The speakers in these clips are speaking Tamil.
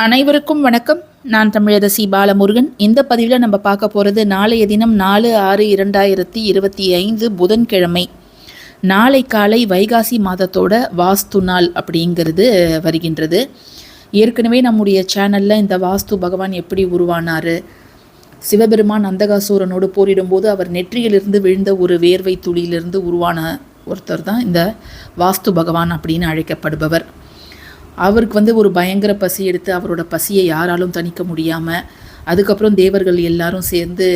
அனைவருக்கும் வணக்கம். நான் தமிழரசி பாலமுருகன். இந்த பதிவில் நம்ம பார்க்க போகிறது நாளைய தினம் நாலு ஆறு இரண்டாயிரத்தி இருபத்தி ஐந்து புதன்கிழமை. நாளை காலை வைகாசி மாதத்தோட வாஸ்து நாள் அப்படிங்கிறது வருகின்றது. ஏற்கனவே நம்முடைய சேனலில் இந்த வாஸ்து பகவான் எப்படி உருவானார் சிவபெருமான் அந்தகாசூரனோடு போரிடும்போது அவர் நெற்றியிலிருந்து விழுந்த ஒரு வேர்வை துளியிலிருந்து உருவான ஒருத்தர் தான் இந்த வாஸ்து பகவான் அப்படின்னு அழைக்கப்படுபவர். அவருக்கு வந்து ஒரு பயங்கர பசி எடுத்து அவரோட பசியை யாராலும் தணிக்க முடியாமல் அதுக்கப்புறம் தேவர்கள் எல்லாரும் சேர்ந்து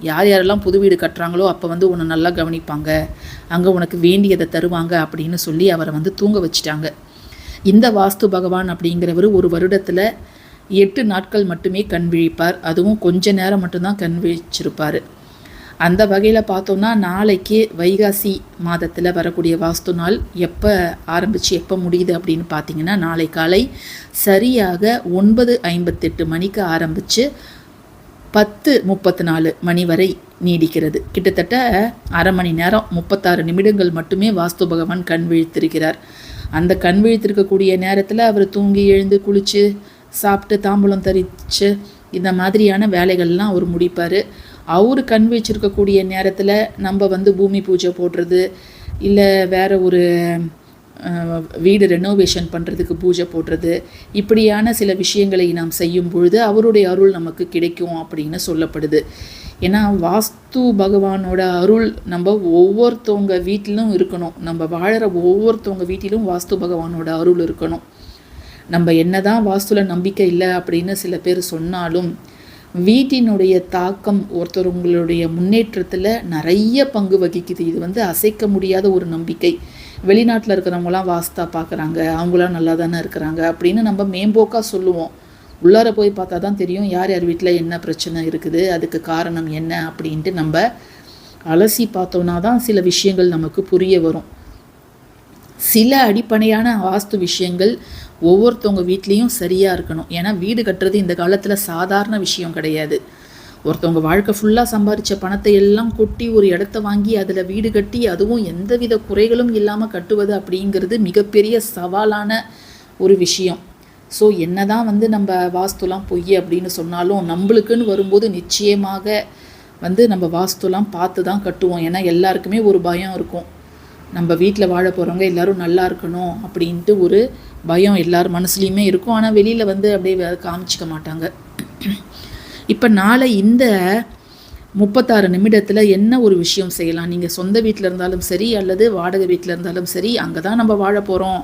யார் யாரெல்லாம் புது வீடு கட்டுறாங்களோ அப்போ வந்து உன்னை நல்லா கவனிப்பாங்க. அங்கே உனக்கு வேண்டியதை தருவாங்க அப்படின்னு சொல்லி அவரை வந்து தூங்க வச்சிட்டாங்க. இந்த வாஸ்து பகவான் அப்படிங்கிறவர் ஒரு வருடத்தில் எட்டு நாட்கள் மட்டுமே கண் விழிப்பார். அதுவும் கொஞ்ச நேரம் மட்டும்தான் கண் விழிச்சிருப்பார். அந்த வகையில் பார்த்தோன்னா நாளைக்கு வைகாசி மாதத்தில் வரக்கூடிய வாஸ்து நாள் எப்போ ஆரம்பித்து எப்போ முடியுது அப்படின்னு பார்த்தீங்கன்னா நாளை காலை சரியாக ஒன்பது ஐம்பத்தெட்டு மணிக்கு ஆரம்பித்து பத்து முப்பத்தி நாலு மணி வரை நீடிக்கிறது. கிட்டத்தட்ட அரை மணி நேரம் முப்பத்தாறு நிமிடங்கள் மட்டுமே வாஸ்து பகவான் கண் விழித்திருக்கிறார். அந்த கண் விழித்திருக்கக்கூடிய நேரத்தில் அவர் தூங்கி எழுந்து குளித்து சாப்பிட்டு தாம்பூலம் தரித்து இந்த மாதிரியான வேலைகள்லாம் அவர் முடிப்பார். அவர் கண் வச்சிருக்கக்கூடிய நேரத்தில் நம்ம வந்து பூமி பூஜை போடுறது இல்லை வேறு ஒரு வீடு ரெனோவேஷன் பண்ணுறதுக்கு பூஜை போடுறது இப்படியான சில விஷயங்களை நாம் செய்யும் பொழுது அவருடைய அருள் நமக்கு கிடைக்கும் அப்படின்னு சொல்லப்படுது. ஏன்னா வாஸ்து பகவானோட அருள் நம்ம ஒவ்வொருத்தவங்க வீட்டிலும் இருக்கணும். நம்ம வாழற ஒவ்வொருத்தவங்க வீட்டிலும் வாஸ்து பகவானோட அருள் இருக்கணும். நம்ம என்னதான் வாஸ்துல நம்பிக்கை இல்லை அப்படின்னு சில பேர் சொன்னாலும் வீட்டினுடைய தாக்கம் ஒருத்தர் உங்களுடைய முன்னேற்றத்தில் நிறைய பங்கு வகிக்குது. இது வந்து அசைக்க முடியாத ஒரு நம்பிக்கை. வெளிநாட்டில் இருக்கிறவங்களாம் வாஸ்தா பார்க்குறாங்க அவங்களாம் நல்லா தானே இருக்கிறாங்க அப்படின்னு நம்ம மேம்போக்காக சொல்லுவோம். உள்ளார போய் பார்த்தா தான் தெரியும் யார் யார் வீட்டில் என்ன பிரச்சனை இருக்குது அதுக்கு காரணம் என்ன அப்படின்ட்டு நம்ம அலசி பார்த்தோன்னா தான் சில விஷயங்கள் நமக்கு புரிய வரும். சில அடிப்படையான வாஸ்து விஷயங்கள் ஒவ்வொருத்தவங்க வீட்லேயும் சரியாக இருக்கணும். ஏன்னா வீடு கட்டுறது இந்த காலத்தில் சாதாரண விஷயம் கிடையாது. ஒருத்தவங்க வாழ்க்கை ஃபுல்லாக சம்பாரித்த பணத்தை எல்லாம் கொட்டி ஒரு இடத்த வாங்கி அதில் வீடு கட்டி அதுவும் எந்தவித குறைகளும் இல்லாமல் கட்டுவது அப்படிங்கிறது மிகப்பெரிய சவாலான ஒரு விஷயம். ஸோ என்ன தான் வந்து நம்ம வாஸ்துலாம் பொய் அப்படின்னு சொன்னாலும் நம்மளுக்குன்னு வரும்போது நிச்சயமாக வந்து நம்ம வாஸ்துலாம் பார்த்து தான் கட்டுவோம். ஏன்னா எல்லாருக்குமே ஒரு பயம் இருக்கும். நம்ம வீட்டில் வாழ போகிறவங்க எல்லோரும் நல்லா இருக்கணும் அப்படின்ட்டு ஒரு பயம் எல்லார் மனசுலையுமே இருக்கும். ஆனால் வெளியில் வந்து அப்படியே காமிச்சிக்க மாட்டாங்க. இப்போ நாளை இந்த முப்பத்தாறு நிமிடத்தில் என்ன ஒரு விஷயம் செய்யலாம்? நீங்கள் சொந்த வீட்டில் இருந்தாலும் சரி அல்லது வாடகை வீட்டில் இருந்தாலும் சரி அங்கே தான் நம்ம வாழ போகிறோம்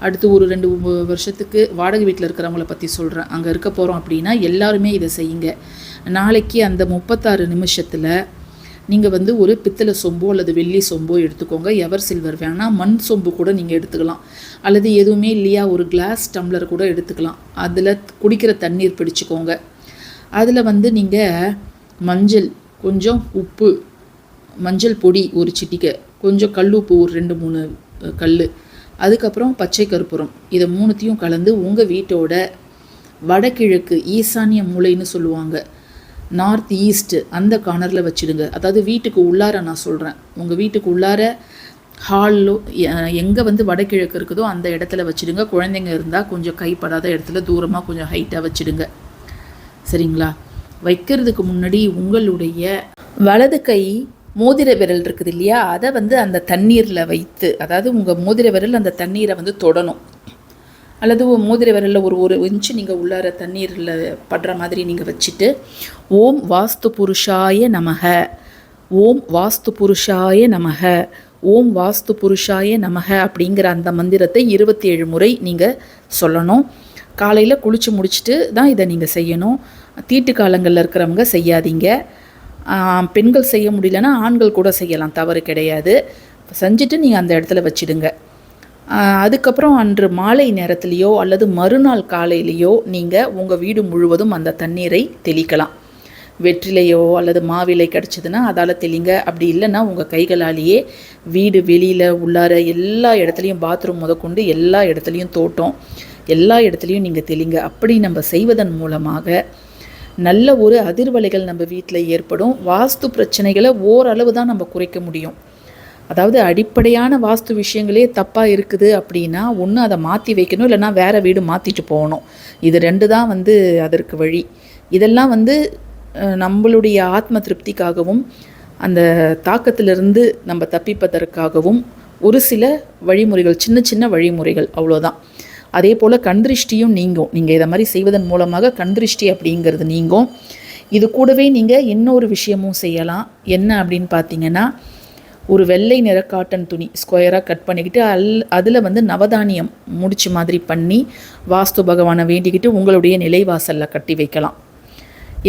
அடுத்து ஒரு ரெண்டு மூ- வருஷத்துக்கு வாடகை வீட்டில் இருக்கிறவங்கள பற்றி சொல்கிறேன் அங்கே இருக்க போகிறோம் அப்படின்னா எல்லாருமே இதை செய்யுங்க. நாளைக்கு அந்த முப்பத்தாறு நிமிஷத்தில் நீங்கள் வந்து ஒரு பித்தளை சொம்போ அல்லது வெள்ளி சொம்போ எடுத்துக்கோங்க. எவர் சில்வர் வேணால் மண் சொம்பு கூட நீங்கள் எடுத்துக்கலாம். அல்லது எதுவுமே இல்லையா ஒரு கிளாஸ் டம்ளர் கூட எடுத்துக்கலாம். அதில் குடிக்கிற தண்ணீர் பிடிச்சிக்கோங்க. அதில் வந்து நீங்கள் மஞ்சள் கொஞ்சம் உப்பு மஞ்சள் பொடி ஒரு சிட்டிகை கொஞ்சம் கல் உப்பு ஒரு ரெண்டு மூணு கல் அதுக்கப்புறம் பச்சை கற்பூரம் இதை மூணுத்தையும் கலந்து உங்கள் வீட்டோட வடகிழக்கு ஈசானிய மூலைன்னு சொல்லுவாங்க. நார்த் ஈஸ்ட்டு அந்த கார்னரில் வச்சிடுங்க. அதாவது வீட்டுக்கு உள்ளார நான் சொல்கிறேன் உங்கள் வீட்டுக்கு உள்ளார ஹாலோ எங்கே வந்து வடகிழக்கு இருக்குதோ அந்த இடத்துல வச்சிடுங்க. குழந்தைங்க இருந்தால் கொஞ்சம் கைப்படாத இடத்துல தூரமாக கொஞ்சம் ஹைட்டாக வச்சிடுங்க. சரிங்களா? வைக்கிறதுக்கு முன்னாடி உங்களுடைய வலது கை மோதிர விரல் இருக்குது இல்லையா? அதை வந்து அந்த தண்ணீரில் வைத்து அதாவது உங்கள் மோதிர விரல் அந்த தண்ணீரை வந்து தொடணும். அல்லது ஒரு மோதிர விரலில் ஒரு ஒரு இன்ச்சு நீங்கள் உள்ளார தண்ணீரில் படுற மாதிரி நீங்கள் வச்சுட்டு ஓம் வாஸ்து புருஷாய நமக. ஓம் வாஸ்து புருஷாய நமக. ஓம் வாஸ்து புருஷாய நமக அப்படிங்கிற அந்த மந்திரத்தை இருபத்தி ஏழு முறை நீங்கள் சொல்லணும். காலையில் குளித்து முடிச்சுட்டு தான் இதை நீங்கள் செய்யணும். தீட்டு காலங்களில் இருக்கிறவங்க செய்யாதீங்க. பெண்கள் செய்ய முடியலன்னா ஆண்கள் கூட செய்யலாம் தவறு கிடையாது. செஞ்சுட்டு நீங்கள் அந்த இடத்துல வச்சிடுங்க. அதுக்கப்புறம் அன்று மாலை நேரத்துலேயோ அல்லது மறுநாள் காலையிலேயோ நீங்கள் உங்கள் வீடு முழுவதும் அந்த தண்ணீரை தெளிக்கலாம். வெற்றிலையோ அல்லது மாவிலை கிடச்சிதுன்னா அதால் தெளிங்க. அப்படி இல்லைன்னா உங்கள் கைகளாலேயே வீடு வெளியில் உள்ளார எல்லா இடத்துலையும் பாத்ரூம் முதற்கொண்டு எல்லா இடத்துலையும் தோட்டம் எல்லா இடத்துலையும் நீங்கள் தெளிங்க. அப்படி நம்ம செய்வதன் மூலமாக நல்ல ஒரு அதிர்வலைகள் நம்ம வீட்டில் ஏற்படும். வாஸ்து பிரச்சனைகளை ஓரளவு தான் நம்ம குறைக்க முடியும். அதாவது அடிப்படையான வாஸ்து விஷயங்களே தப்பாக இருக்குது அப்படின்னா ஒன்று அதை மாற்றி வைக்கணும் இல்லைன்னா வேறு வீடு மாற்றிட்டு போகணும். இது ரெண்டு தான் வந்து அதற்கு வழி. இதெல்லாம் வந்து நம்மளுடைய ஆத்ம திருப்திக்காகவும் அந்த தாக்கத்திலிருந்து நம்ம தப்பிப்பதற்காகவும் ஒரு சில வழிமுறைகள் சின்ன சின்ன வழிமுறைகள் அவ்வளோதான் அதே போல் கண்திருஷ்டியும் நீங்கும். நீங்கள் இதை மாதிரி செய்வதன் மூலமாக கண்திருஷ்டி அப்படிங்கிறது நீங்கும். இது கூடவே நீங்கள் இன்னொரு விஷயமும் செய்யலாம். என்ன அப்படின்னு பார்த்தீங்கன்னா ஒரு வெள்ளை நிற காட்டன் துணி ஸ்கொயராக கட் பண்ணிக்கிட்டு அல் அதில் வந்து நவதானியம் முடிச்சு மாதிரி பண்ணி வாஸ்து பகவானை வேண்டிக்கிட்டு உங்களுடைய நிலைவாசலில் கட்டி வைக்கலாம்.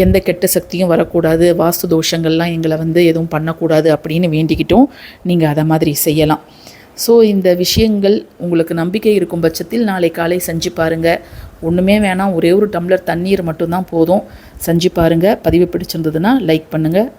எந்த கெட்ட சக்தியும் வரக்கூடாது வாஸ்து தோஷங்கள்லாம் எங்களை வந்து எதுவும் பண்ணக்கூடாது அப்படின்னு வேண்டிக்கிட்டும். நீங்கள் அதை மாதிரி செய்யலாம். ஸோ இந்த விஷயங்கள் உங்களுக்கு நம்பிக்கை இருக்கும் பட்சத்தில் நாளை காலை செஞ்சு பாருங்கள் ஒன்றுமே வேணாம் ஒரே ஒரு டம்ளர் தண்ணீர் மட்டும்தான் போதும். செஞ்சு பாருங்கள் பதிவு பிடிச்சிருந்ததுன்னா லைக் பண்ணுங்கள்